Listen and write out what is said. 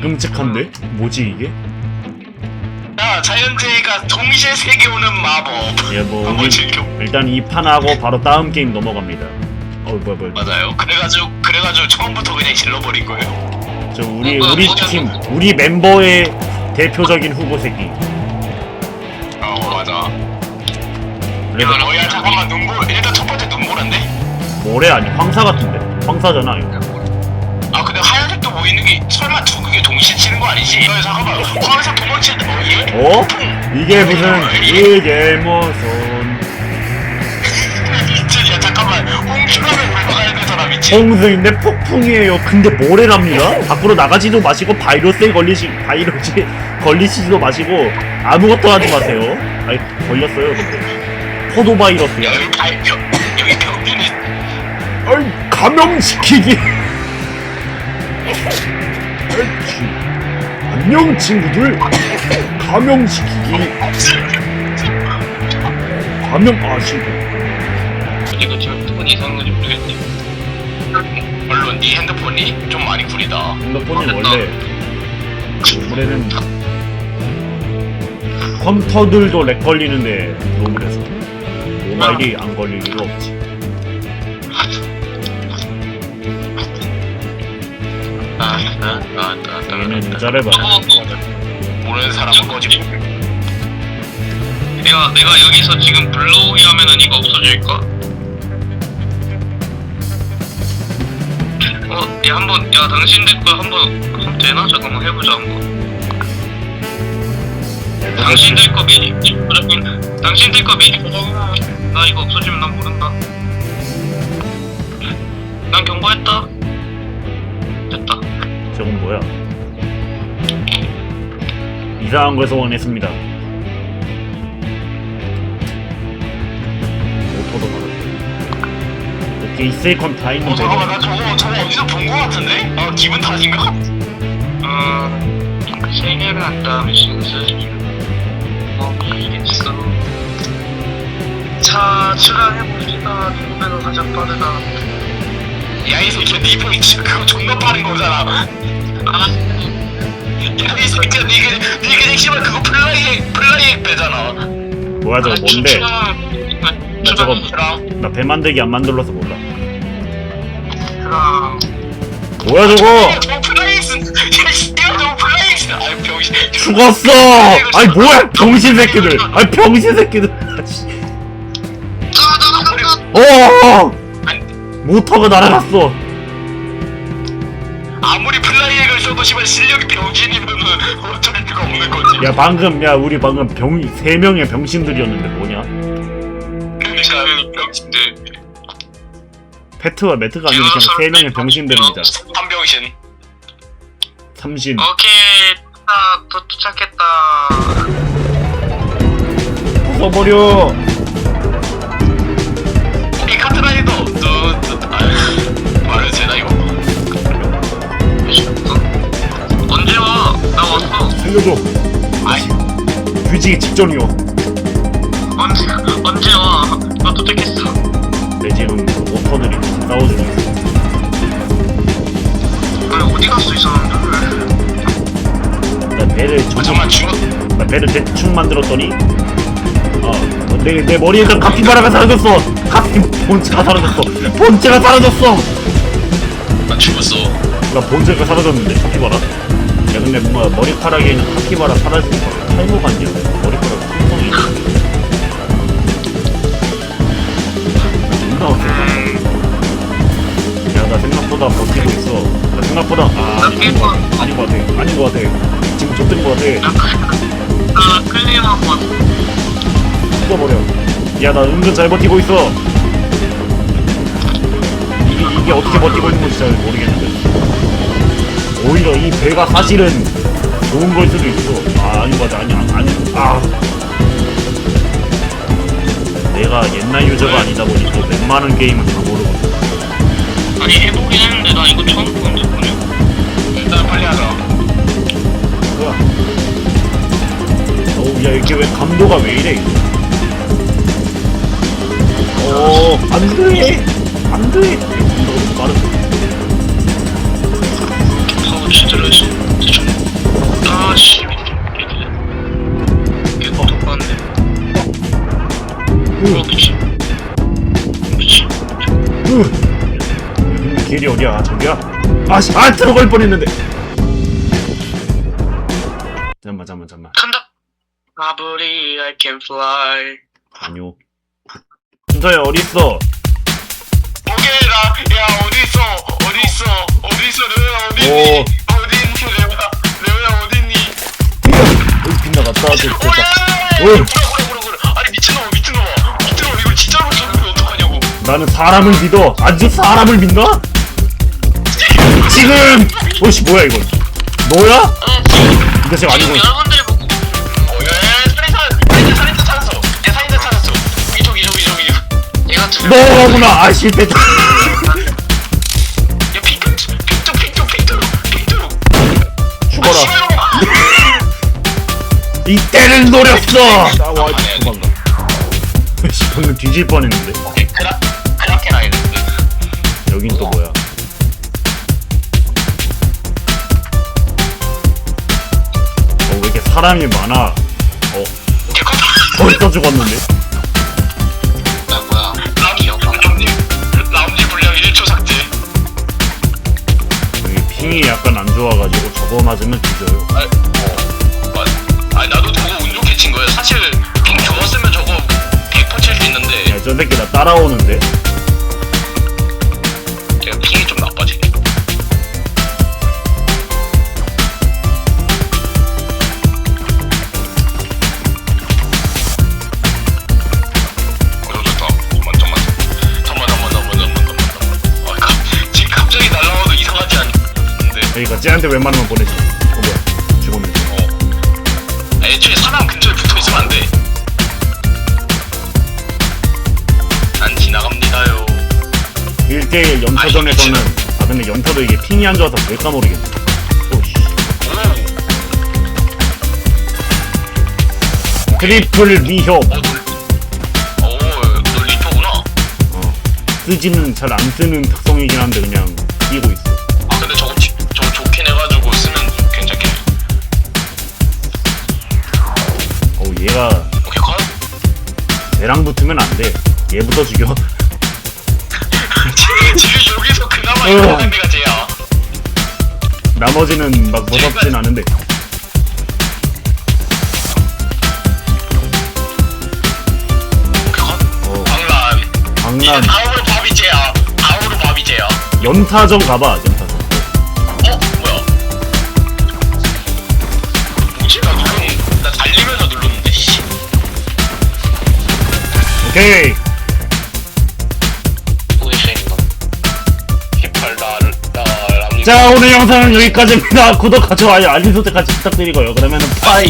끔찍한데? 뭐지 이게? 야 자연재해가 동시에 세계 오는 마법 예, 뭐 한번 우리 즐겨 일단 이 판하고 바로 다음 게임 넘어갑니다. 어 뭐야 뭐야 맞아요 그래가지고 그래가지고 처음부터 그냥 질러버린 거예요 저 우리 어, 우리 뭐, 팀 뭐, 우리 멤버의 대표적인 후보 새끼. 어 맞아 그래서 야, 어, 야 잠깐만 눈보 일단 첫 번째 눈보라인데 모래 아니 황사 같은데? 황사잖아 이거. 설마 두 그게 동시에 치는 거 아니지? 야 잠깐만 화면상 도망치는데 뭐 이게? 어? 이게 무슨 이게 무슨 진짜 야 잠깐만 옹주라면 물러가야 되잖아 미친 홍수인데 폭풍이에요. 근데 모래랍니다. 밖으로 나가지도 마시고 바이러스에 걸리시 바이러스 걸리시지도 마시고 아무것도 하지 마세요. 아니 걸렸어요 근데 포도 바이러스야. 야 여기 다 병, 여기 병균이 아이 감염시키기. 안녕 친구들. 감염시키기. 감염 아시고. 이거 지금 핸드폰 이상한 건지 모르겠네. 물론 네 핸드폰이 좀 많이 구리다 핸드폰이 원래 올해는 컴퓨터들도 렉 걸리는데 프로그래서 모바일이 안 걸릴 리가 없지. 아, 나, 얘는 나. 잘해봐. 어, 모르는 사람은 꺼지고 내가 내가 여기서 지금 블로우기 하면은 이거 없어질까? 어, 야 한번 야 당신들 거 한번 하면 되나? 잠깐만 해보자 한번. 당신들 거 미리 저장해. 당신들 거 미리 저장해. 나 이거 없어지면 난 모른다. 난 경고했다. 됐다. 저건 뭐야? 이상한 걸 소원했습니다. 오토도 받았고. 오케이 세컨 다어 있는 잠깐만 데나 저거 저거 어디서 본 거 같은데? 아 기분 탓인가? 어, 생일을 한 다음에 신수지 먹이겠어. 자, 출항해봅시다. 누구가 가장 빠르다. 야이 새끼야 네 병이 진짜 그거 존나 빠른 거잖아 아, 야이 새끼야 니 그냥 니 그냥 씨발 그거 플라이 플라이 배잖아 뭐야 저거 뭔데? 출항, 나 저거- 출항, 나배 만들기 안 만들어서 몰라. 출항. 뭐야 저거? 저거 플라이스 야 씨발 저거 플라이스 아유 병신 죽었어! 아니 뭐야 병신 새끼들! 아니 병신 새끼들! 씨. 어! 모터가 날아갔어. 아무리 써도 씨발 실력이 병신이면은 어쩔 수가 없는 거지 야 방금 야 우리 방금 병 세 명의 병신들이었는데 뭐냐? 그러니까 병신들. 페트와 매트가 아니고 그냥 세 명의 병신들입니다. 한 병신 삼신. 오케이, 딱 도착했다. 부숴버려. 뒤지기 직전이요. 언제 언제 와? 나 도착했어. 내 지금 싸워주고 있어. 아니 어디 갔어 이 사람들? 나 배를 아, 좀, 잠깐만 죽어 나 배를 대충 만들었더니 어내 내 머리에서 카피바라가 사라졌어. 카피 본체가 사라졌어. 본체가 사라졌어. 나 죽었어 나 본체가 사라졌는데 카피바라. 야 근데 뭔가 머리카락에 있는 카피바라 사라지니까 탈모 같냐? 머리카락 생각보다 버티고 있어. 나 생각보다 아 아닌 것 같아. 아닌 것 같아. 아닌 것 같아. 지금 좆된 것 같아. 나 클리어 한번. 죽어버려. 야, 나 은근 잘 버티고 있어. 이게 이게 어떻게 버티고 있는 건지 잘 모르겠는데. 오히려 이 배가 사실은 좋은 걸 수도 있어. 아, 아닌 것 같아. 아니, 아니, 아. 내가 옛날 유저가 아니다 보니 또 웬만한 게임은 다 모르거든. 아니 나 이거 처음 보는데 뭐냐? 일단 빨리 하자 뭐야? 어우 야 이게 왜 감도가 왜 이래 이거? 어 안돼 안 돼 아씨 아 들어갈 뻔했는데. 잠만 잠만 잠만. 간다. 아브리 I can fly. 아니요. 준서야 어딨어? 오케이 나야 어딨어 어딨어 어딨어 레오야 어딨니? 오. 어딨니 레오야 레오야 어딨니? 여기 빗나 갔다 됐다. 오예 오. 그래 그래 그래 그래 아니 미친놈아 미친놈아. 미친놈아 이거 진짜로 저러면 어떡하냐고. 나는 사람을 믿어. 아주 사람을 믿나? 지금! 오씨 뭐야 이건 너야? 이거 지금 아니고. 지금 여러분들이 보고 어 예 살인사 살인사 살인사 찾았어. 야 살인사 찾았어. 이쪽 이쪽 이쪽 이쪽. 이거. 좀 너구나. 아 실패다. 야 픽트 픽트 픽트 픽트로 픽트로 죽어라. 씨발 이때를 노렸어. 싸워. 도망가 씨 방금 뒤질 뻔했는데. 오케이 크라 크라켄 아일랜드. 여긴 또 뭐야 사람이 많아 어 벌써 죽었는데 야 뭐야? 라운지 라운지 분량 1초 삭제 여기 핑이 약간 안 좋아가지고 저거 맞으면 뒤져요 아니, 어, 맞. 아니 나도 저거 운 좋게 친 거야. 사실 핑 좋았으면 저거 100%칠수 있는데 야 저 새끼 나 따라오는데 제가 핑이 좀 나빠지네. 쟤한테 웬만하면 보내줘 어 뭐야 죽었네 어. 애초에 사람 근처에 붙어 있으면 안 돼. 난 지나갑니다요. 1대1 연타전에서는 아 근데 연타도 이게 핑이 안 좋아서 될까 모르겠네 오씨 오. 트리플 미협 어, 놀, 리터구나. 어. 쓰지는 잘 안 쓰는 특성이긴 한데 그냥 끼고 있어 얘가 오케이, 컷. 쟤랑 붙으면 안돼 얘부터 죽여 지금 여기서 그나마 어. 이거는 데가 쟤야. 나머지는 막 무섭진 않은데 오케이, 컷. 어 광란. 이제 강남 다음으로 밥이 쟤야. 다음으로 밥이 쟤야. 연타전 가봐 오케이 또 있으니까. 18, 나를, 나, 람. 자 오늘 영상은 여기까지입니다 구독과 좋아요 알림 설정까지 부탁드리고요 그러면은 빠이